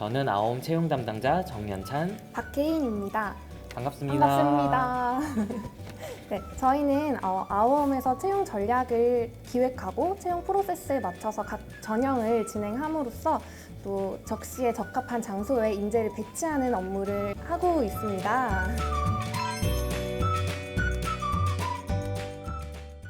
저는 아홈 채용 담당자 정연찬 박혜인입니다. 반갑습니다. 반갑습니다. 네, 저희는 어, 아워홈에서 채용 전략을 기획하고 채용 프로세스에 맞춰서 각 전형을 진행함으로써 또 적시에 적합한 장소에 인재를 배치하는 업무를 하고 있습니다.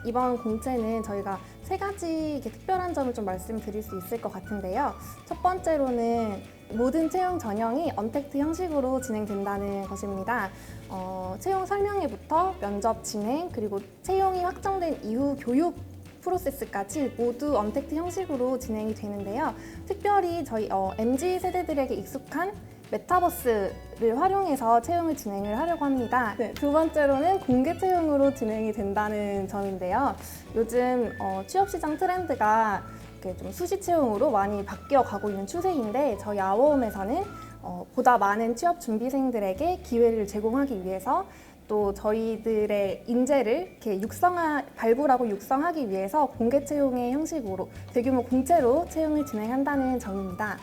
이번 공채는 저희가 세 가지 특별한 점을 좀 말씀드릴 수 있을 것 같은데요. 첫 번째로는 모든 채용 전형이 언택트 형식으로 진행된다는 것입니다. 어, 채용 설명회부터 면접 진행 그리고 채용이 확정된 이후 교육 프로세스까지 모두 언택트 형식으로 진행이 되는데요. 특별히 저희 어, MZ 세대들에게 익숙한 메타버스를 활용해서 채용을 진행을 하려고 합니다. 네, 두 번째로는 공개 채용으로 진행이 된다는 점인데요. 요즘 어, 취업 시장 트렌드가 이렇게 좀 수시 채용으로 많이 바뀌어 가고 있는 추세인데 저희 아워홈에서는 어, 보다 많은 취업 준비생들에게 기회를 제공하기 위해서 또 저희들의 인재를 이렇게 육성하, 발굴하고 육성하기 위해서 공개 채용의 형식으로 대규모 공채로 채용을 진행한다는 점입니다.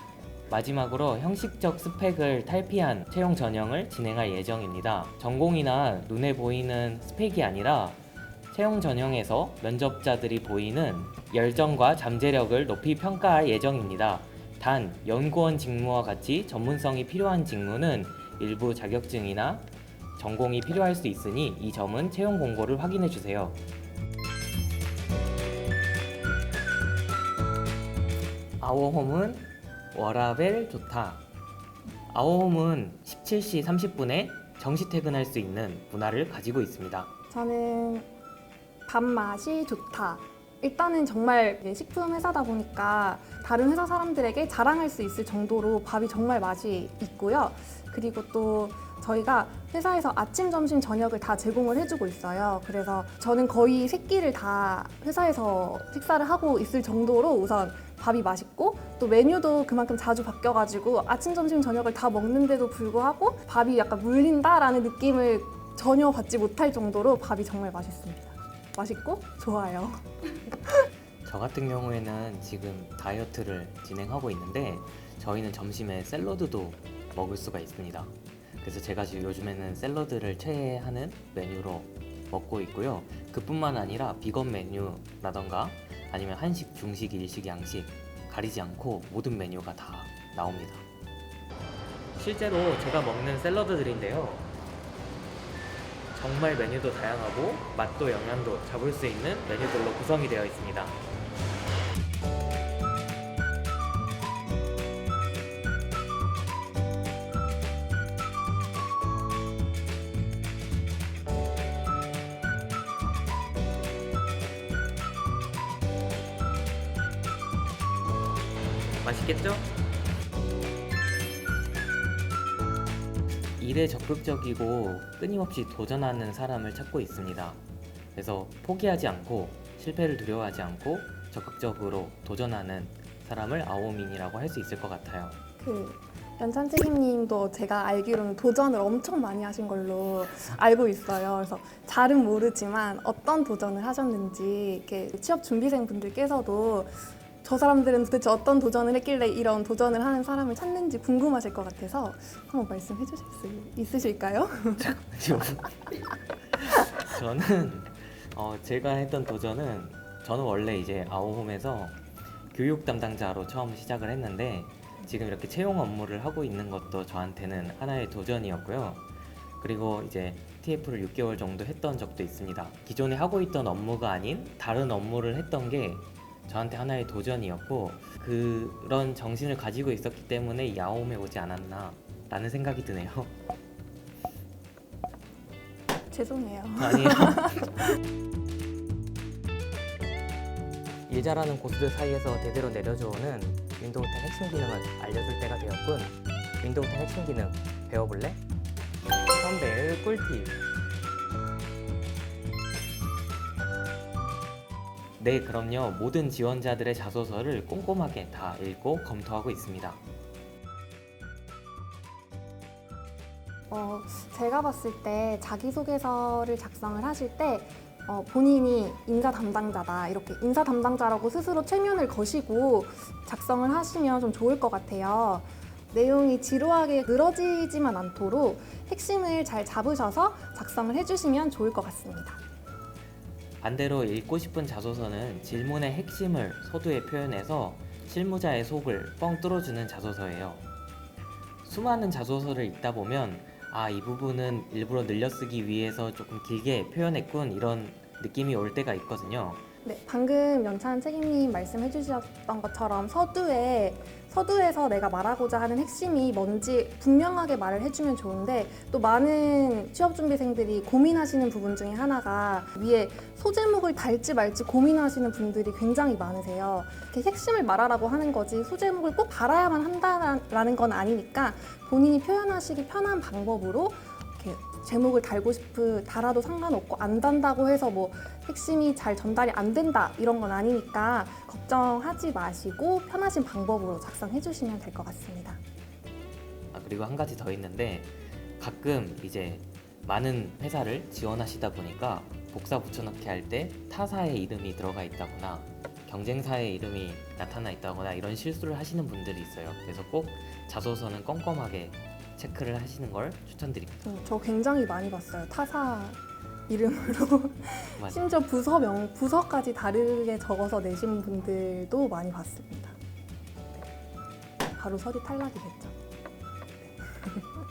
마지막으로 형식적 스펙을 탈피한 채용 전형을 진행할 예정입니다. 전공이나 눈에 보이는 스펙이 아니라 채용 전형에서 면접자들이 보이는 열정과 잠재력을 높이 평가할 예정입니다. 단, 연구원 직무와 같이 전문성이 필요한 직무는 일부 자격증이나 전공이 필요할 수 있으니 이 점은 채용 공고를 확인해 주세요. 아워홈은 워라벨 좋다. 아워홈은 17시 30분에 정시 퇴근할 수 있는 문화를 가지고 있습니다. 저는 밥맛이 좋다. 일단은 정말 식품 회사다 보니까 다른 회사 사람들에게 자랑할 수 있을 정도로 밥이 정말 맛이 있고요. 그리고 또 저희가 회사에서 아침, 점심, 저녁을 다 제공을 해주고 있어요. 그래서 저는 거의 세 끼를 다 회사에서 식사를 하고 있을 정도로 우선 밥이 맛있고 또 메뉴도 그만큼 자주 바뀌어가지고 아침, 점심, 저녁을 다 먹는데도 불구하고 밥이 약간 물린다라는 느낌을 전혀 받지 못할 정도로 밥이 정말 맛있습니다. 맛있고 좋아요. 저 같은 경우에는 지금 다이어트를 진행하고 있는데 저희는 점심에 샐러드도 먹을 수가 있습니다. 그래서 제가 지금 요즘에는 샐러드를 최애하는 메뉴로 먹고 있고요. 그뿐만 아니라 비건 메뉴라던가 아니면 한식, 중식, 일식, 양식 가리지 않고 모든 메뉴가 다 나옵니다. 실제로 제가 먹는 샐러드들인데요. 정말 메뉴도 다양하고 맛도 영양도 잡을 수 있는 메뉴들로 구성이 되어 있습니다. 맛있겠죠? 일에 적극적이고 끊임없이 도전하는 사람을 찾고 있습니다. 그래서 포기하지 않고 실패를 두려워하지 않고 적극적으로 도전하는 사람을 아오민이라고 할 수 있을 것 같아요. 그 연찬 책임님도 제가 알기로는 도전을 엄청 많이 하신 걸로 알고 있어요. 그래서 잘은 모르지만 어떤 도전을 하셨는지 이렇게 취업 준비생 분들께서도 저 사람들은 도대체 어떤 도전을 했길래 이런 도전을 하는 사람을 찾는지 궁금하실 것 같아서 한번 말씀해 주실 수 있으실까요? 저는 어, 제가 했던 도전은 저는 원래 이제 아오홈에서 교육 담당자로 처음 시작을 했는데 지금 이렇게 채용 업무를 하고 있는 것도 저한테는 하나의 도전이었고요. 그리고 이제 TF를 6개월 정도 했던 적도 있습니다. 기존에 하고 있던 업무가 아닌 다른 업무를 했던 게 저한테 하나의 도전이었고 그런 정신을 가지고 있었기 때문에 이 아오홈에 오지 않았나 라는 생각이 드네요. 죄송해요. 아니요. 일 잘하는 고수들 사이에서 대대로 내려져오는 윈도우 10 핵심 기능을 알려줄 때가 되었군. 윈도우 10 핵심 기능 배워볼래? 선배의 꿀팁. 네, 그럼요. 모든 지원자들의 자소서를 꼼꼼하게 다 읽고 검토하고 있습니다. 어, 제가 봤을 때 자기소개서를 작성을 하실 때 어, 본인이 인사 담당자다 이렇게 인사 담당자라고 스스로 최면을 거시고 작성을 하시면 좀 좋을 것 같아요. 내용이 지루하게 늘어지지만 않도록 핵심을 잘 잡으셔서 작성을 해주시면 좋을 것 같습니다. 반대로 읽고 싶은 자소서는 질문의 핵심을 서두에 표현해서 실무자의 속을 뻥 뚫어주는 자소서예요. 수많은 자소서를 읽다 보면 아, 이 부분은 일부러 늘려쓰기 위해서 조금 길게 표현했군 이런 느낌이 올 때가 있거든요. 네, 방금 연찬 책임님 말씀해 주셨던 것처럼 서두에 서두에서 내가 말하고자 하는 핵심이 뭔지 분명하게 말을 해주면 좋은데 또 많은 취업준비생들이 고민하시는 부분 중에 하나가 위에 소제목을 달지 말지 고민하시는 분들이 굉장히 많으세요. 이렇게 핵심을 말하라고 하는 거지 소제목을 꼭 달아야만 한다라는 건 아니니까 본인이 표현하시기 편한 방법으로 이렇게 제목을 달고 싶으 달아도 상관없고 안 단다고 해서 뭐 핵심이 잘 전달이 안 된다 이런 건 아니니까 걱정하지 마시고 편하신 방법으로 작성해 주시면 될 것 같습니다. 아, 그리고 한 가지 더 있는데 가끔 이제 많은 회사를 지원하시다 보니까 복사 붙여넣기 할 때 타사의 이름이 들어가 있다거나 경쟁사의 이름이 나타나 있다거나 이런 실수를 하시는 분들이 있어요. 그래서 꼭 자소서는 꼼꼼하게 체크를 하시는 걸 추천드립니다. 음, 저 굉장히 많이 봤어요. 타사 이름으로 맞아요. 심지어 부서 명 부서까지 다르게 적어서 내신 분들도 많이 봤습니다. 네. 바로 서류 탈락이 됐죠.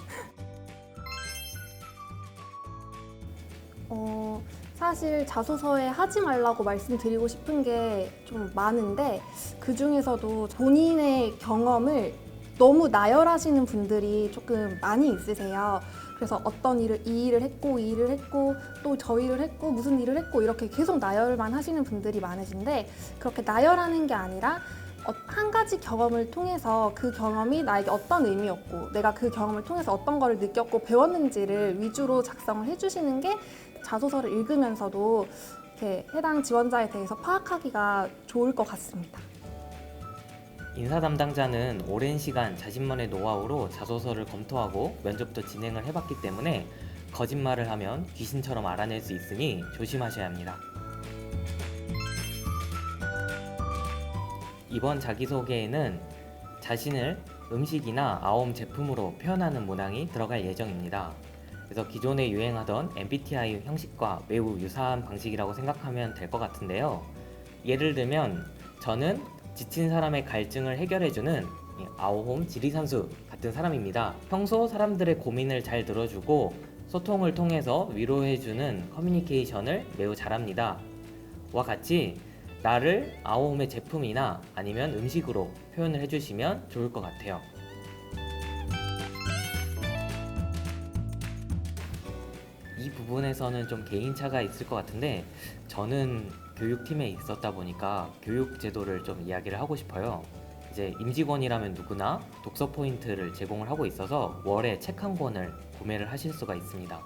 어, 사실 자소서에 하지 말라고 말씀드리고 싶은 게 좀 많은데 그 중에서도 본인의 경험을 너무 나열하시는 분들이 조금 많이 있으세요. 그래서 어떤 일을 이 일을 했고 이 일을 했고 또 저 일을 했고 무슨 일을 했고 이렇게 계속 나열만 하시는 분들이 많으신데 그렇게 나열하는 게 아니라 어, 한 가지 경험을 통해서 그 경험이 나에게 어떤 의미였고 내가 그 경험을 통해서 어떤 거를 느꼈고 배웠는지를 위주로 작성을 해주시는 게 자소서를 읽으면서도 이렇게 해당 지원자에 대해서 파악하기가 좋을 것 같습니다. 인사 담당자는 오랜 시간 자신만의 노하우로 자소서를 검토하고 면접도 진행을 해봤기 때문에 거짓말을 하면 귀신처럼 알아낼 수 있으니 조심하셔야 합니다. 이번 자기소개에는 자신을 음식이나 아홈 제품으로 표현하는 문항이 들어갈 예정입니다. 그래서 기존에 유행하던 MBTI 형식과 매우 유사한 방식이라고 생각하면 될 것 같은데요. 예를 들면 저는 지친 사람의 갈증을 해결해주는 이 아오홈 지리산수 같은 사람입니다. 평소 사람들의 고민을 잘 들어주고 소통을 통해서 위로해주는 커뮤니케이션을 매우 잘합니다. 와 같이 나를 아오홈의 제품이나 아니면 음식으로 표현을 해주시면 좋을 것 같아요. 이 부분에서는 좀 개인차가 있을 것 같은데 저는 교육팀에 있었다 보니까 교육 제도를 좀 이야기를 하고 싶어요. 이제 임직원이라면 누구나 독서 포인트를 제공을 하고 있어서 월에 책 한 권을 구매를 하실 수가 있습니다.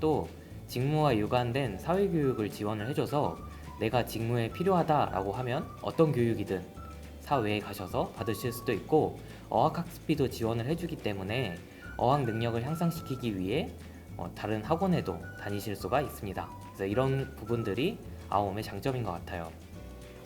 또 직무와 유관된 사회교육을 지원을 해줘서 내가 직무에 필요하다라고 하면 어떤 교육이든 사회에 가셔서 받으실 수도 있고 어학학습비도 지원을 해주기 때문에 어학 능력을 향상시키기 위해 어, 다른 학원에도 다니실 수가 있습니다. 그래서 이런 부분들이 아홈의 장점인 것 같아요.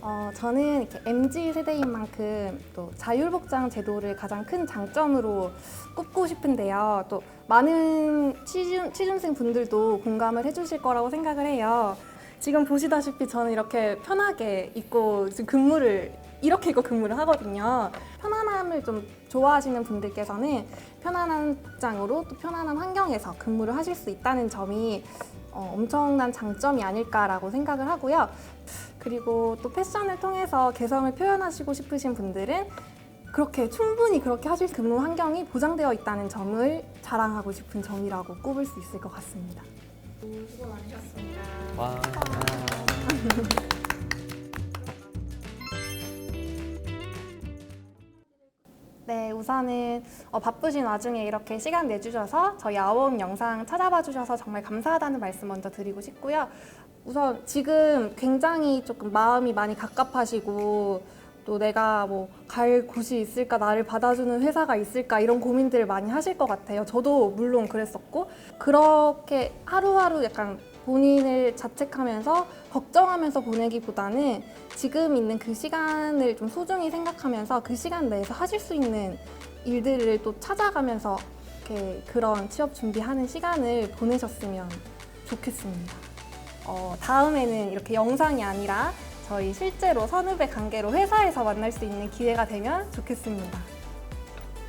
어, 저는 MZ 세대인 만큼 또 자율복장 제도를 가장 큰 장점으로 꼽고 싶은데요. 또 많은 취준, 취준생 분들도 공감을 해주실 거라고 생각을 해요. 지금 보시다시피 저는 이렇게 편하게 입고 지금 근무를 이렇게 입고 근무를 하거든요. 편안함을 좀 좋아하시는 분들께서는 편안한 복장으로 또 편안한 환경에서 근무를 하실 수 있다는 점이 어, 엄청난 장점이 아닐까라고 생각을 하고요. 그리고 또 패션을 통해서 개성을 표현하시고 싶으신 분들은 그렇게 충분히 그렇게 하실 근무 환경이 보장되어 있다는 점을 자랑하고 싶은 점이라고 꼽을 수 있을 것 같습니다. 수고 많으셨습니다. 와. 네, 우선은 어, 바쁘신 와중에 이렇게 시간 내주셔서 저희 아홉 영상 찾아봐 주셔서 정말 감사하다는 말씀 먼저 드리고 싶고요. 우선 지금 굉장히 조금 마음이 많이 갑갑하시고 또 내가 뭐 갈 곳이 있을까, 나를 받아주는 회사가 있을까 이런 고민들을 많이 하실 것 같아요. 저도 물론 그랬었고 그렇게 하루하루 약간 본인을 자책하면서 걱정하면서 보내기보다는 지금 있는 그 시간을 좀 소중히 생각하면서 그 시간 내에서 하실 수 있는 일들을 또 찾아가면서 이렇게 그런 취업 준비하는 시간을 보내셨으면 좋겠습니다. 어, 다음에는 이렇게 영상이 아니라 저희 실제로 선후배 관계로 회사에서 만날 수 있는 기회가 되면 좋겠습니다.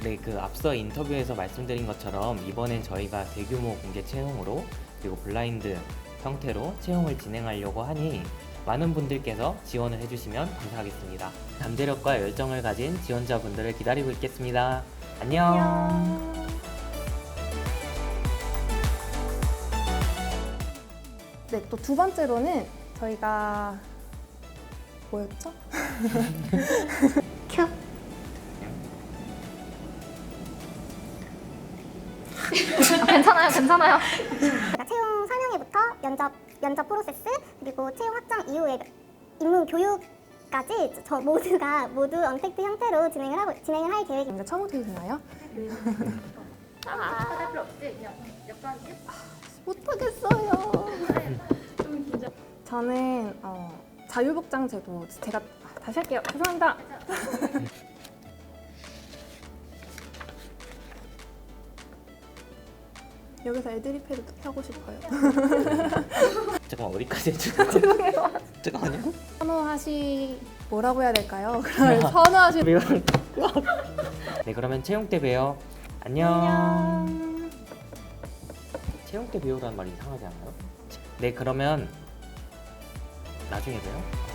네, 그 앞서 인터뷰에서 말씀드린 것처럼 이번엔 저희가 대규모 공개 채용으로 그리고 블라인드 형태로 채용을 진행하려고 하니 많은 분들께서 지원을 해주시면 감사하겠습니다. 잠재력과 열정을 가진 지원자분들을 기다리고 있겠습니다. 안녕. 네, 또 두 번째로는 저희가 뭐였죠? 큐. 아, 괜찮아요, 괜찮아요. 면접 면접 프로세스 그리고 채용 확정 이후에 입문 교육까지 저 모두가 모두 언택트 형태로 진행을 하고 진행을 할 계획입니다. 처음부터 해주나요? 아, 필요 없지. 그냥 약간 못하겠어요. 저는 어, 자유복장 제도 제가 아, 다시 할게요. 죄송합니다. 여기서 애드립해도 하고 싶어요. 잠깐만 어디까지 해주는 거야? 잠깐만요. 선호하시 뭐라고 해야 될까요? 그걸 선호하시 네, 그러면 채용 때 봬요. 안녕. 안녕. 채용 때 봬요라는 말이 이상하지 않나요? 네, 그러면 나중에 봬요.